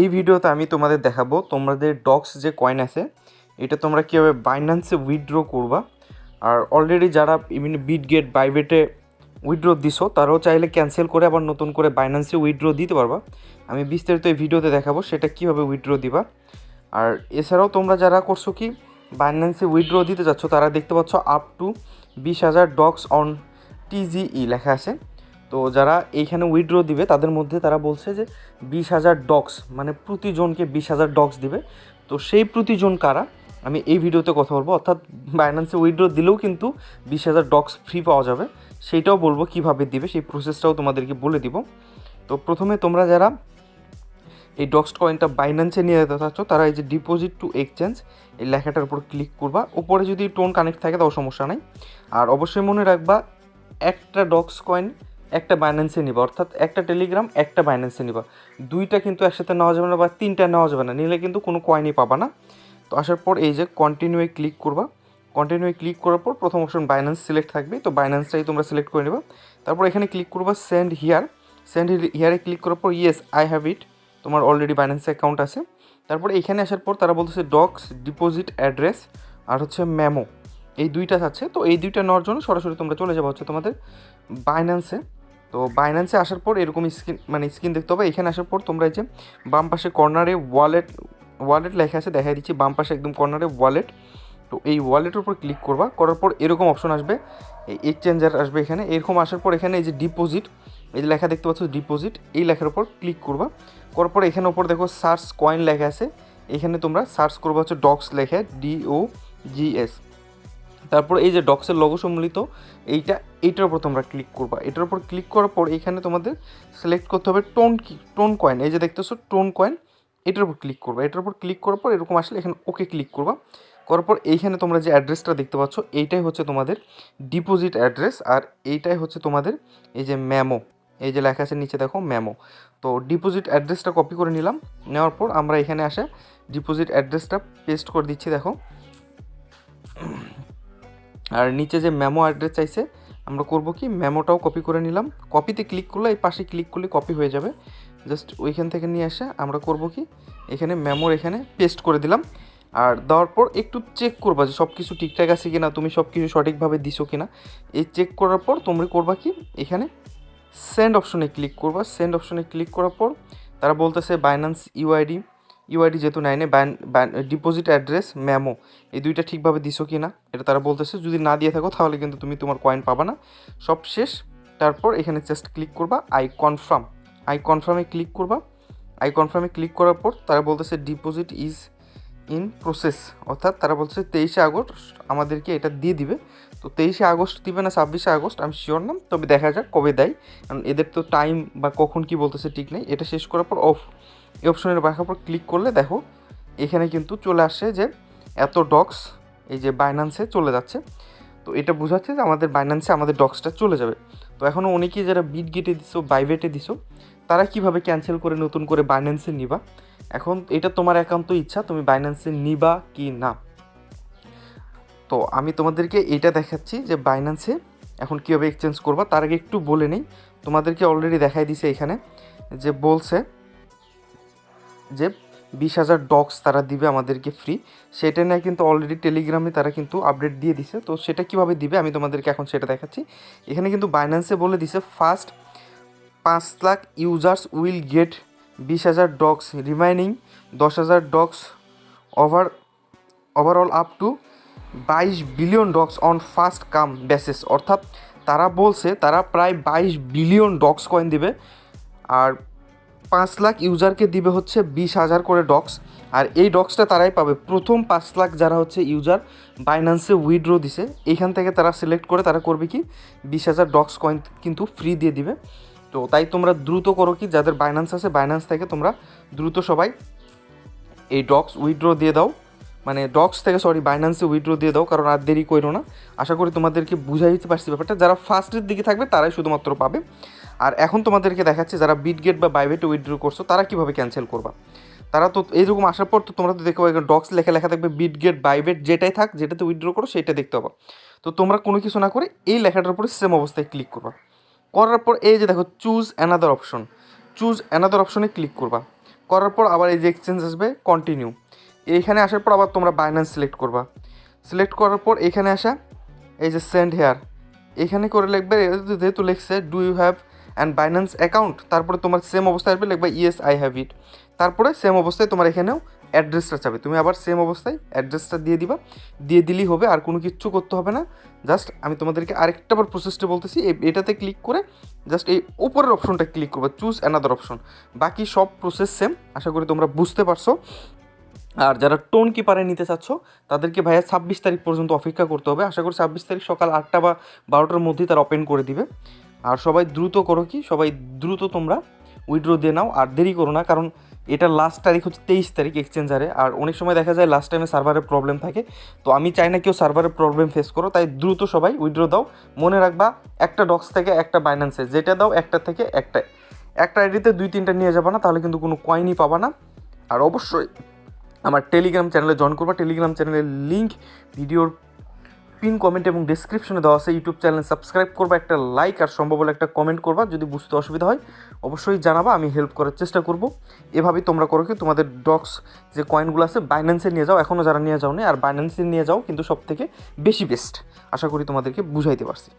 এই ভিডিওতে আমি তোমাদের দেখাবো তোমাদের ডক্স যে কয়েন আছে, এটা তোমরা কীভাবে বাইন্যান্সে উইথড্র করবা। আর অলরেডি যারা ইমিন বিট গেট বাইবেটে উইথড্র দিছো, তারাও চাইলে ক্যান্সেল করে আবার নতুন করে বাইন্যান্সে উইথড্র দিতে পারবা। আমি বিস্তারিত এই ভিডিওতে দেখাবো সেটা কীভাবে উইথড্র দিবা। আর এছাড়াও তোমরা যারা করছ কি বাইন্যান্সে উইথড্র দিতে যাচ্ছ, তারা দেখতে পাচ্ছ আপ টু বিশ হাজার ডক্স অন টিজিই লেখা আছে। তো যারা এইখানে উইড্রো দিবে, তাদের মধ্যে তারা বলছে যে বিশ হাজার ডক্স মানে প্রতিজনকে বিশ হাজার ডক্স দিবে। তো সেই প্রতিজন কারা? আমি এই ভিডিওতে কথা বলব। অর্থাৎ বাইন্যান্সে উইড্রো দিলেও কিন্তু বিশ হাজার ডক্স ফ্রি পাওয়া যাবে। সেইটাও বলব কীভাবে দিবে, সেই প্রসেসটাও তোমাদেরকে বলে দিব। তো প্রথমে তোমরা যারা এই ডক্স কয়েনটা বাইন্যান্সে নিয়ে যেতে চাচ্ছ, তারা এই যে ডিপোজিট টু এক্সচেঞ্জ এই লেখাটার উপর ক্লিক করবা। উপরে যদি টোন কানেক্ট থাকে, তাও সমস্যা নাই। আর অবশ্যই মনে রাখবা, একটা ডক্স কয়েন একটা বাইন্যান্সে নিবা, অর্থাৎ একটা টেলিগ্রাম একটা বাইন্যান্সে নিবা। দুইটা কিন্তু একসাথে নেওয়া যাবে না বা তিনটা নেওয়া যাবে না, নিলে কিন্তু কোনো কয়েনই পাবা না। তো আসার পর এই যে কন্টিনিউয়ে ক্লিক করবা। কন্টিনিউয়ে ক্লিক করার পর প্রথম অপশন বাইন্যান্স সিলেক্ট থাকবে। তো বাইন্যান্সটাই তোমরা সিলেক্ট করে নেবা। তারপর এখানে ক্লিক করবা সেন্ড হিয়ার সেন্ড হিয়ারে ক্লিক করার পর ইয়েস আই হ্যাভ ইট তোমার অলরেডি বাইন্যান্স অ্যাকাউন্ট আছে। তারপর এখানে আসার পর তারা বলতেছে ডক্স ডিপোজিট অ্যাড্রেস আর হচ্ছে ম্যামো এই দুইটা আছে। তো এই দুইটা নেওয়ার জন্য সরাসরি তোমরা চলে যাব হচ্ছে তোমাদের বাইন্যান্সে তো বাইন্যান্সে আসার পর এরকম স্ক্রিন মানে স্ক্রিন দেখতে হবে। এখানে আসার পর তোমরা এই যে বাম পাশে কর্নারে ওয়ালেট ওয়ালেট লেখা আছে দেখা দিচ্ছি, বাম পাশে একদম কর্নারে ওয়ালেট তো এই ওয়ালেটের উপর ক্লিক করবা, করার পর এরকম অপশন আসবে। এই এক্সচেঞ্জার আসবে এখানে। এরকম আসার পর এখানে এই যে ডিপোজিট এই যে লেখা দেখতে পাচ্ছ ডিপোজিট এই লেখার উপর ক্লিক করবা। করার পর এখানে উপর দেখো সার্চ কয়েন লেখা আছে। এখানে তোমরা সার্চ করবা হচ্ছে ডক্স লেখে ডিও জিএস তারপর এই যে ডক্সের লগো সম্মিলিত এইটা, এইটার উপর তোমরা ক্লিক করবা। এটার উপর ক্লিক করার পর এখানে তোমাদের সিলেক্ট করতে হবে টোন কি টোন কয়েন এই যে দেখতেছো টোন কয়েন এটার উপর ক্লিক করবা। এটার উপর ক্লিক করার পর এরকম আসলে এখানে ওকে ক্লিক করবা। করার পর এইখানে তোমরা যে অ্যাড্রেসটা দেখতে পাচ্ছ, এইটাই হচ্ছে তোমাদের ডিপোজিট অ্যাড্রেস আর এইটাই হচ্ছে তোমাদের এই যে ম্যামো এই যে লেখা আছে নিচে দেখো ম্যামো তো ডিপোজিট অ্যাড্রেসটা কপি করে নিলাম। নেওয়ার পর আমরা এখানে আসে ডিপোজিট অ্যাড্রেসটা পেস্ট করে দিচ্ছি, দেখো। আর নিচে যে মেমো অ্যাড্রেস চাইছে, আমরা করব কি? মেমোটাও কপি করে নিলাম। কপিতে ক্লিক করলে এই পাশে ক্লিক করলে কপি হয়ে যাবে। জাস্ট ওইখান থেকে নিয়ে আসে আমরা করব কি? এখানে মেমোর এখানে পেস্ট করে দিলাম। আর দেওয়ার পর একটু চেক করবা যে সব কিছু ঠিকঠাক আছে কি না তুমি সব কিছু সঠিকভাবে দিছো কি না এই চেক করার পর তোমরা করবা কি? এখানে সেন্ড অপশনে ক্লিক করবা। সেন্ড অপশনে ক্লিক করার পর তারা বলতেছে বাইন্যান্স ইউআইডি ইউআইডি যেহেতু নেয়নি ব্যান ব্যান ডিপোজিট অ্যাড্রেস ম্যামো এই দুইটা ঠিকভাবে দিছো কি না এটা তারা বলতেছে, যদি না দিয়ে থাকো তাহলে কিন্তু তুমি তোমার কয়েন পাবা না। সব শেষ, তারপর এখানে জাস্ট ক্লিক করবা আই কনফার্ম আই কনফার্মে ক্লিক করবা। আই কনফার্মে ক্লিক করার পর তারা বলতেছে ডিপোজিট ইজ ইন প্রসেস অর্থাৎ তারা বলছে তেইশে আগস্ট আমাদেরকে এটা দিয়ে দিবে। তো তেইশে আগস্ট দিবে না, ছাব্বিশে আগস্ট, আমি শিওর না, তবে দেখা যাক কবে দেয়। কারণ এদের তো টাইম বা কখন কি বলতেছে ঠিক নেই, এটা শেষ করার পর অফ এই অপশনের বাঁকার পর ক্লিক করলে দেখো, এখানে কিন্তু চলে আসে যে এত ডক্স এই যে বাইন্যান্সে চলে যাচ্ছে। তো এটা বোঝাচ্ছে যে আমাদের বাইন্যান্সে আমাদের ডক্সটা চলে যাবে। তো এখনও অনেকেই যারা বিট গেটে দিছো বাইবেটে দিছো, তারা কীভাবে ক্যান্সেল করে নতুন করে বাইন্যান্সে নিবা? এখন এটা তোমার একান্ত ইচ্ছা, তুমি বাইন্যান্সে নিবা কি না? তো আমি তোমাদেরকে এটা দেখাচ্ছি যে বাইন্যান্সে এখন কীভাবে এক্সচেঞ্জ করবা। তার আগে একটু বলে নেই। তোমাদেরকে অলরেডি দেখাই দিছে এখানে যে বলছে যে বিশ হাজার ডক্স তারা দিবে আমাদেরকে ফ্রি সেটা নিয়ে কিন্তু অলরেডি টেলিগ্রামে তারা কিন্তু আপডেট দিয়ে দিছে। তো সেটা কীভাবে দিবে আমি তোমাদেরকে এখন সেটা দেখাচ্ছি। এখানে কিন্তু বাইন্যান্সে বলে দিছে ফার্স্ট পাঁচ লাখ ইউজার্স উইল গেট বিশ হাজার ডগস রিমাইনিং দশ হাজার dogs over overall up to বাইশ billion dogs on first come basis অর্থাৎ তারা বলছে, তারা প্রায় বাইশ বিলিয়ন ডগস কয়েন দেবে। আর পাঁচ লাখ ইউজারকে দিবে হচ্ছে বিশ হাজার করে ডক্স। আর এই ডক্সটা তারাই পাবে। প্রথম পাঁচ লাখ যারা হচ্ছে ইউজার বাইন্যান্সে উইড্রো দিছে, এইখান থেকে তারা সিলেক্ট করে তারা করবে কি? বিশ হাজার ডক্স কয়েন কিন্তু ফ্রি দিয়ে দিবে। তো তাই তোমরা দ্রুত করো কি? যাদের বাইন্যান্স আছে বাইন্যান্স থেকে তোমরা দ্রুত সবাই এই ডক্স উইড্রো দিয়ে দাও। মানে ডক্স থেকে সরি বাইন্যান্সে উইড্রো দিয়ে দাও, কারণ আর দেরি করো না। আশা করি তোমাদেরকে বুঝাই দিতে পারছি ব্যাপারটা। যারা ফার্স্টের দিকে থাকবে, তারাই শুধুমাত্র পাবে। আর এখন তোমাদেরকে দেখাচ্ছে, যারা বিটগেট বা বাইবেটে উইথড্র করছ, তারা কীভাবে ক্যান্সেল করবা। তারা তো এইরকম আসার পর তো তোমরা তো দেখো ডক্স লেখা লেখা থাকবে বিটগেট বাইবেট যেটাই থাক, যেটাতে উইথড্র করো সেটা দেখতে পাবো। তো তোমরা কোনো কিছু না করে এই লেখাটার উপরে সেম অবস্থায় ক্লিক করবা। করার পর এই যে দেখো choose another option choose another অপশনে ক্লিক করবা। করার পর আবার এই যে এক্সচেঞ্জ আসবে কন্টিনিউ এইখানে আসার পর আবার তোমরা বাইন্যান্স সিলেক্ট করবা। সিলেক্ট করার পর এখানে আসা, এই যে সেন্ড হেয়ার এখানে করে লিখবে যেহেতু লিখছে do you have and Binance account তারপরে তোমার সেম অবস্থায় আসবে, লিখবে ইয়েস আই হ্যাভ ইট তারপরে সেম অবস্থায় তোমার এখানেও অ্যাড্রেসটা চাবে। তুমি আবার সেম অবস্থায় অ্যাড্রেসটা দিয়ে দিবা। দিয়ে দিলেই হবে, আর কোনো কিচ্ছু করতে হবে না। জাস্ট আমি তোমাদেরকে আরেকটা বার প্রসেসটা বলতেছি এটাতে ক্লিক করে জাস্ট এই উপরের অপশনটা ক্লিক করবা। চুজ অ্যানাদার অপশন বাকি সব প্রসেস সেম আশা করি তোমরা বুঝতে পারছ। আর যারা টোন কিপারে নিতে চাচ্ছ, তাদেরকে ভাইয়া ছাব্বিশ তারিখ পর্যন্ত অপেক্ষা করতে হবে। আশা করি ছাব্বিশ তারিখ সকাল আটটা বা বারোটার মধ্যেই তারা ওপেন করে দিবে। আর সবাই দ্রুত করো কি, সবাই দ্রুত তোমরা উইড্রো দিয়ে নাও। আর দেরি করো না, কারণ এটা লাস্ট তারিখ হচ্ছে তেইশ তারিখ এক্সচেঞ্জারে আর অনেক সময় দেখা যায় লাস্ট টাইমে সার্ভারের প্রবলেম থাকে। তো আমি চাই না কেউ সার্ভারের প্রবলেম ফেস করো, তাই দ্রুত সবাই উইড্রো দাও। মনে রাখবা, একটা ডক্স থেকে একটা বাইন্যান্সে যেটা দাও, একটা থেকে একটা। একটা আইডিতে দুই তিনটা নিয়ে যাবা না, তাহলে কিন্তু কোনো কয়েনই পাবা না। আর অবশ্যই আমার টেলিগ্রাম চ্যানেলে জয়েন করবা। টেলিগ্রাম চ্যানেলের লিঙ্ক ভিডিওর পিন কমেন্ট এবং ডিসক্রিপশনে দেওয়া আছে। ইউটিউব চ্যানেল সাবস্ক্রাইব করবা, একটা লাইক আর সম্ভব হলে একটা কমেন্ট করবা। যদি বুঝতে অসুবিধা হয়, অবশ্যই জানাবা, আমি হেল্প করার চেষ্টা করব। এভাবেই তোমরা করো কি, তোমাদের ডক্স যে কয়েনগুলো আছে বাইন্যান্সে নিয়ে যাও। এখনও যারা নিয়ে যাও নি আর বাইন্যান্সে নিয়ে যাও কিন্তু সব থেকে বেশি বেস্ট আশা করি তোমাদেরকে বুঝাইতে পারছি।